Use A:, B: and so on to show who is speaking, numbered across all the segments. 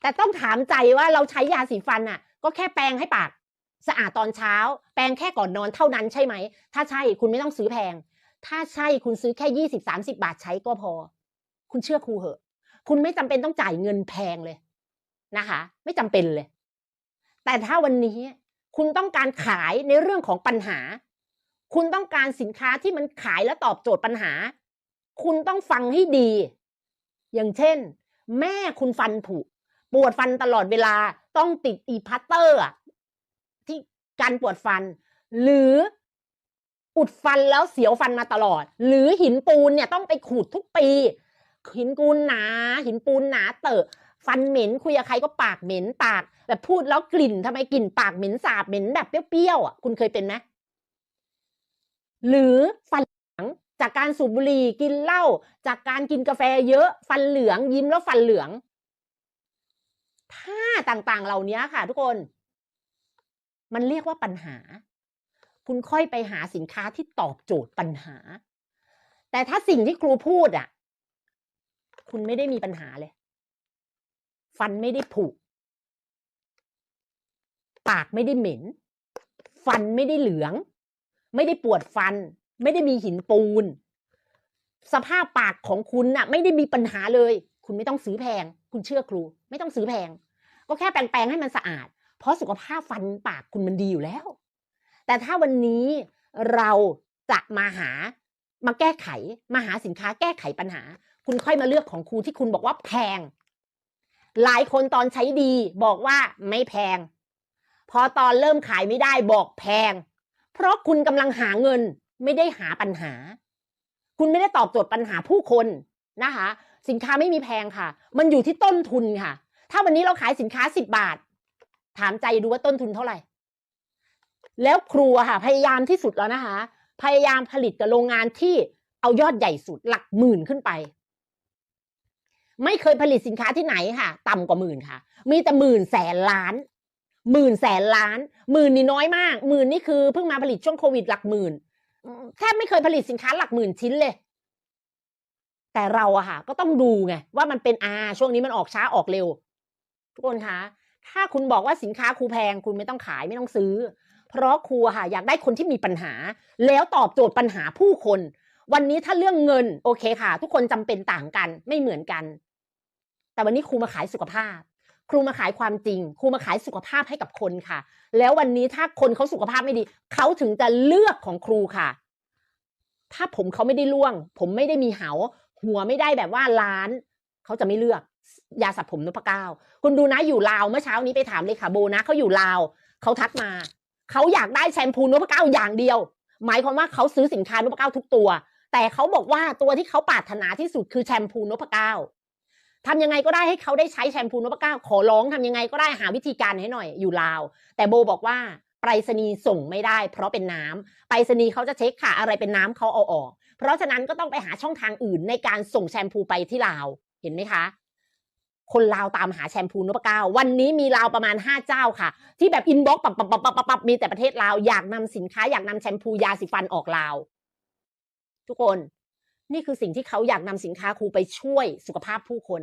A: แต่ต้องถามใจว่าเราใช้ยาสีฟันอะ ก็แค่แปรงให้ปากสะอาดตอนเช้า แปรงแค่ก่อนนอนเท่านั้นใช่ไหม ถ้าใช่คุณไม่ต้องซื้อแพง ถ้าใช่คุณซื้อแค่ยี่สิบสามสิบาทใช้ก็พอ คุณเชื่อครูเหอะ คุณไม่จำเป็นต้องจ่ายเงินแพงเลยนะคะ ไม่จำเป็นเลย แต่ถ้าวันนี้คุณต้องการขายในเรื่องของปัญหา คุณต้องการสินค้าที่มันขายและตอบโจทย์ปัญหา คุณต้องฟังให้ดี อย่างเช่น แม่คุณฟันผุ ปวดฟันตลอดเวลาต้องติดอีพัตเตอร์ที่การปวดฟัน หรืออุดฟันแล้วเสียวฟันมาตลอด หรือหินปูนเนี่ยต้องไปขูดทุกปี หินปูนหนา หินปูนหนาเตอะฟันเหม็นคุยกับใครก็ปากเหม็นปากแบบพูดแล้วกลิ่นทำไมกลิ่นปากเหม็นสาบเหม็นแบบเปรี้ยวๆอะคุณเคยเป็นไหมหรือฟันเหลืองจากการสูบบุหรี่กินเหล้าจากการกินกาแฟเยอะ ฟันเหลืองยิ้มแล้วฟันเหลือง ท่าต่างๆ เหล่านี้ค่ะ ทุกคน มันเรียกว่าปัญหา คุณค่อยไปหาสินค้าที่ตอบโจทย์ปัญหา แต่ถ้าสิ่งที่ครูพูดอะ คุณไม่ได้มีปัญหาเลย ฟันไม่ได้ผุปากไม่ได้เหม็น ฟันไม่ได้เหลือง ไม่ได้ปวดฟัน ไม่ได้มีหินปูน สภาพปากของคุณน่ะ ไม่ได้มีปัญหาเลย คุณไม่ต้องซื้อแพง คุณเชื่อครู ไม่ต้องซื้อแพง ก็แค่แปรงๆให้มันสะอาด เพราะสุขภาพฟันปากคุณมันดีอยู่แล้ว แต่ถ้าวันนี้เราจะมาหามาแก้ไข มาหาสินค้าแก้ไขปัญหา คุณค่อยมาเลือกของครูที่คุณบอกว่าแพง หลายคนตอนใช้ดีบอกว่าไม่แพง พอตอนเริ่มขายไม่ได้บอกแพง เพราะคุณกำลังหาเงินไม่ได้หาปัญหา คุณไม่ได้ตอบโจทย์ปัญหาผู้คนนะคะ สินค้าไม่มีแพงค่ะ มันอยู่ที่ต้นทุนค่ะ ถ้าวันนี้เราขายสินค้าสิบบาท ถามใจดูว่าต้นทุนเท่าไหร่ แล้วครัวค่ะ พยายามที่สุดแล้วนะคะ พยายามผลิตกับโรงงานที่เอายอดใหญ่สุดหลักหมื่นขึ้นไป ไม่เคยผลิตสินค้าที่ไหนค่ะ ต่ำกว่าหมื่นค่ะ มีแต่หมื่นแสนล้านหมื่นแสนล้านหมื่นนี่น้อยมากหมื่นนี่คือเพิ่งมาผลิตช่วงโควิดหลักหมื่นแทบไม่เคยผลิตสินค้าหลักหมื่นชิ้นเลย แต่เราอะค่ะก็ต้องดูไงว่ามันเป็นอาช่วงนี้มันออกช้าออกเร็ว ทุกคนคะถ้าคุณบอกว่าสินค้าครูแพง คุณไม่ต้องขายไม่ต้องซื้อ เพราะครูค่ะอยากได้คนที่มีปัญหา แล้วตอบโจทย์ปัญหาผู้คน วันนี้ถ้าเรื่องเงินโอเคค่ะ ทุกคนจำเป็นต่างกันไม่เหมือนกัน แต่วันนี้ครูมาขายสุขภาพ ครูมาขายความจริง ครูมาขายสุขภาพให้กับคนค่ะ แล้ววันนี้ถ้าคนเขาสุขภาพไม่ดีเขาถึงจะเลือกของครูค่ะ ถ้าผมเขาไม่ได้ล่วง ผมไม่ได้มีเหา หัวไม่ได้แบบว่าล้าน เขาจะไม่เลือกยาสระผมนพเก้าคุณดูนะอยู่ลาวเมื่อเช้านี้ไปถามเลยค่ะโบนะเขาอยู่ลาวเขาทักมาเขาอยากได้แชมพูนพเก้าอย่างเดียว หมายความว่าเขาซื้อสินค้านพเก้าทุกตัว แต่เขาบอกว่าตัวที่เขาปรารถนาที่สุดคือแชมพูนพเก้าทำยังไงก็ได้ให้เขาได้ใช้แชมพูนพเก้าขอร้องทำยังไงก็ได้หาวิธีการให้หน่อยอยู่ลาว แต่โบบอกว่าไปรษณีย์ส่งไม่ได้ เพราะเป็นน้ำไปรษณีย์เขาจะเช็คค่ะอะไรเป็นน้ำเขาเอาออก เพราะฉะนั้นก็ต้องไปหาช่องทางอื่นในการส่งแชมพูไปที่ลาว เห็นไหมคะ คนลาวตามหาแชมพูนพเก้า วันนี้มีลาวประมาณ 5 เจ้าค่ะ ที่แบบอินบ็อกปับปับปับปับปับปบมีแต่ประเทศลาวอยากนำสินค้าอยากนำแชมพูยาสีฟันออกลาว ทุกคนนี่คือสิ่งที่เขาอยากนำสินค้าครูไปช่วยสุขภาพผู้คน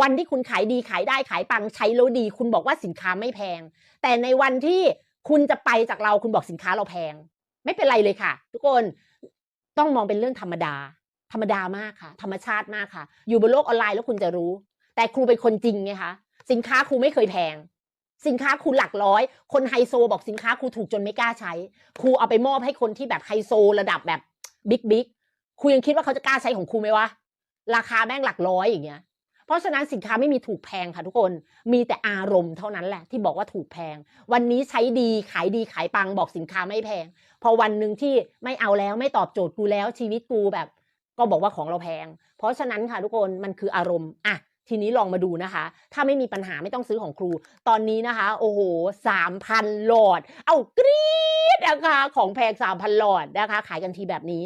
A: วันที่คุณขายดีขายได้ขายปังใช้แล้วดี คุณบอกว่าสินค้าไม่แพง แต่ในวันที่คุณจะไปจากเราคุณบอกสินค้าเราแพง ไม่เป็นไรเลยค่ะ ทุกคน ต้องมองเป็นเรื่องธรรมดา ธรรมดามากค่ะ ธรรมชาติมากค่ะ อยู่บนโลกออนไลน์แล้วคุณจะรู้ แต่ครูเป็นคนจริงไงคะสินค้าครูไม่เคยแพง สินค้าครูหลักร้อย คนไฮโซบอกสินค้าครูถูกจนไม่กล้าใช้ครูเอาไปมอบให้คนที่แบบไฮโซระดับแบบบิ๊กบิ๊กครูยังคิดว่าเขาจะกล้าใช้ของครูไหมวะราคาแม่งหลักร้อยอย่างเงี้ย เพราะฉะนั้นสินค้าไม่มีถูกแพงค่ะทุกคน มีแต่อารมณ์เท่านั้นแหละที่บอกว่าถูกแพง วันนี้ใช้ดีขายดีขายปังบอกสินค้าไม่แพง พอวันหนึ่งที่ไม่เอาแล้วไม่ตอบโจทย์กูแล้วชีวิตกูแบบ ก็บอกว่าของเราแพง เพราะฉะนั้นค่ะทุกคนมันคืออารมณ์อะทีนี้ลองมาดูนะคะ ถ้าไม่มีปัญหาไม่ต้องซื้อของครู ตอนนี้นะคะ โอ้โหสามพันหลอด เอากรี๊ดนะคะ ของแพงสามพันหลอดนะคะ ขายกันทีแบบนี้